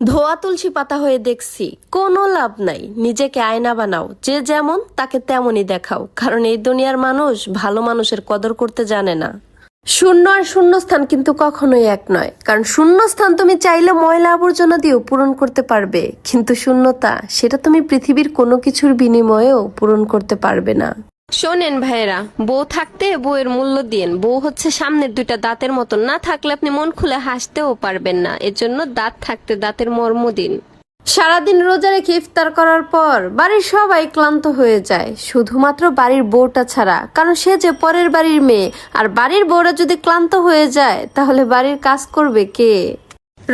ধোয়া তুলসী পাতা হয়ে দেখছি, কোনো লাভ নাই। নিজেকে আয়না বানাও, যে যেমন তাকে তেমনই দেখাও, কারণ এই দুনিয়ার মানুষ ভালো মানুষের কদর করতে জানে না। শূন্য আর শূন্যস্থান কিন্তু কখনোই এক নয়, কারণ শূন্যস্থান তুমি চাইলে ময়লা আবর্জনা দিয়েও পূরণ করতে পারবে, কিন্তু শূন্যতা, সেটা তুমি পৃথিবীর কোনো কিছুর বিনিময়েও পূরণ করতে পারবে না। শোনেন ভাইয়েরা, বউ থাকতে বউয়ের মূল্য দিয়েন। বউ হচ্ছে সামনের দুইটা দাঁতের মতন না থাকলে আপনি মন খুলে হাসতেও পারবেন না। এর জন্য দাঁত থাকতে দাঁতের মর্ম দিন। সারাদিন রোজা রেখে ইফতার করার পর বাড়ির সবাই ক্লান্ত হয়ে যায়। শুধুমাত্র বাড়ির বউটা ছাড়া। কারণ সে যে পরের বাড়ির মেয়ে। আর বাড়ির বউরা যদি ক্লান্ত হয়ে যায়, তাহলে বাড়ির কাজ করবে কে?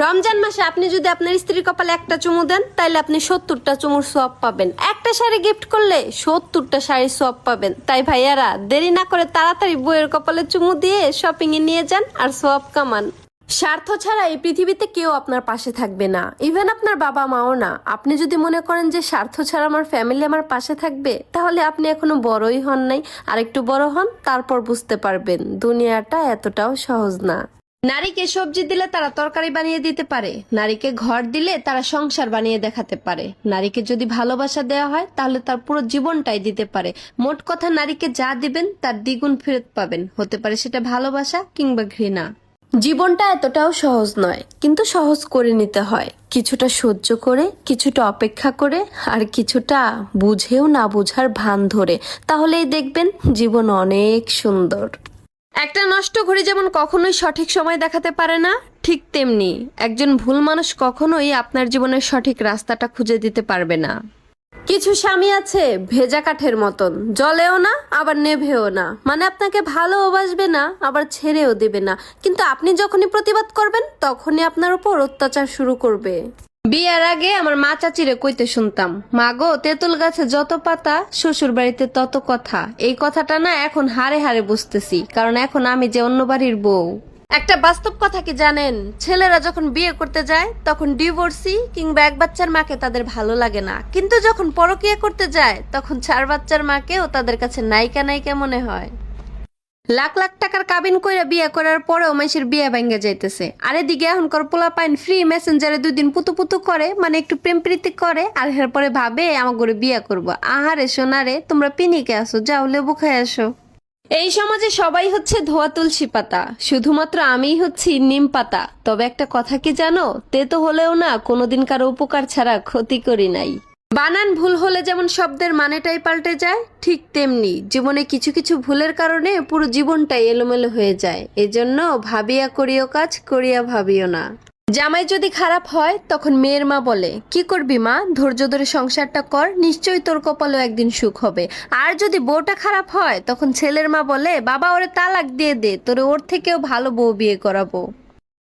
রমজান মাসে আপনি যদি আপনার স্ত্রীর কপালে একটা চুমু দেন তাহলে আপনি সত্তরটা চুমুর সোয়াব পাবেন। একটা শাড়ি গিফট করলে সত্তরটা শাড়ি সোয়াব পাবেন। তাই ভাইয়ারা, দেরি না করে তাড়াতাড়ি বইয়ের কপালে চুমু দিয়ে শপিং এ নিয়ে যান আর সোয়াব কামান। স্বার্থ ছাড়া এই পৃথিবীতে কেউ আপনার পাশে থাকবে না। ইভেন আপনার বাবা মাও না। আপনি যদি মনে করেন যে স্বার্থ ছাড়া আমার ফ্যামিলি আমার পাশে থাকবে, তাহলে আপনি এখনও বড়ই হন নাই। আর একটু বড় হন, তারপর বুঝতে পারবেন, দুনিয়াটা এতটাও সহজ না। নারীকে সবজি দিলে তারা তরকারি বানিয়ে দিতে পারে। নারীকে ঘর দিলে তারা সংসার বানিয়ে দেখাতে পারে। নারীকে যদি ভালোবাসা দেওয়া হয়, তাহলে তার পুরো জীবনটাই দিতে পারে। মোট কথা, নারীকে যা দিবেন, তার দ্বিগুণ ফেরত পাবেন। হতে পারে সেটা ভালোবাসা কিংবা ঘৃণা। জীবনটা এতটাও সহজ নয়, কিন্তু সহজ করে নিতে হয়। কিছুটা সহ্য করে, কিছুটা অপেক্ষা করে, আর কিছুটা বুঝেও না বুঝার ভান ধরে। তাহলেই দেখবেন জীবন অনেক সুন্দর। একটা নষ্ট ঘড়ি যেমন কখনোই সঠিক সময় দেখাতে পারে না, ঠিক তেমনি একজন ভুল মানুষ কখনোই আপনার জীবনের সঠিক রাস্তাটা খুঁজে দিতে পারবে না। কিছু স্বামী আছে ভেজা কাঠের মতন, জলেও না, আবার নেভেও না। মানে আপনাকে ভালোও বাসবে না, আবার ছেড়েও দেবে না। কিন্তু আপনি যখনই প্রতিবাদ করবেন, তখনই আপনার উপর অত্যাচার শুরু করবে। বিয়ের আগে আমার মা চাচিরে কইতে শুনতাম, মা গো, তেঁতুল গাছে যত পাতা শ্বশুর বাড়িতে তত কথা। এই কথাটা না এখন হারে হারে বুঝতেছি, কারণ এখন আমি যে অন্য বাড়ির বউ। একটা বাস্তব কথা কি জানেন? ছেলেরা যখন বিয়ে করতে যায়, তখন ডিভোর্সি কিংবা এক বাচ্চার মাকে তাদের ভালো লাগে না। কিন্তু যখন পরকিয়া করতে যায়, তখন চার বাচ্চার মাকেও তাদের কাছে নায়িকা নায়িকা মনে হয়। লাখ লাখ টাকার কাবিন কইরা বিয়ে করার পরেও মানুষের বিয়ে ভাঙ্গে যাইতেছে। আর এদিকে এখনকার পোলা পাইন ফ্রি মেসেঞ্জারে দুই দিন পুতু পুতু করে মানে একটু প্রেম প্রীতি করে, আর এরপরে ভাবে আমার বিয়ে করব। আহারে সোনারে, তোমরা পিনিকে আসো যাও লেবু খাই আসো। এই সমাজে সবাই হচ্ছে ধোয়া তুলসী পাতা, শুধুমাত্র আমিই হচ্ছি নিম পাতা। তবে একটা কথা কি জানো? তে তো হলেও না, কোনোদিন কারও উপকার ছাড়া ক্ষতি করি নাই। বানান ভুল হলে যেমন শব্দের মানেটাই পাল্টে যায়, ঠিক তেমনি জীবনে কিছু কিছু ভুলের কারণে পুরো জীবনটাই এলোমেলো হয়ে যায়। এজন্য ভাবিয়া করিও কাজ, করিয়া ভাবিও না। জামাই যদি খারাপ হয়, তখন মেয়ের মা বলে, কি করবি মা? ধৈর্য ধরে সংসারটা কর, নিশ্চয়ই তোর কপালেও একদিন সুখ হবে। আর যদি বউটা খারাপ হয়, তখন ছেলের মা বলে, বাবা, ওরে তালাক দিয়ে দে, তোরে ওর থেকেও ভালো বউ বিয়ে করাবো।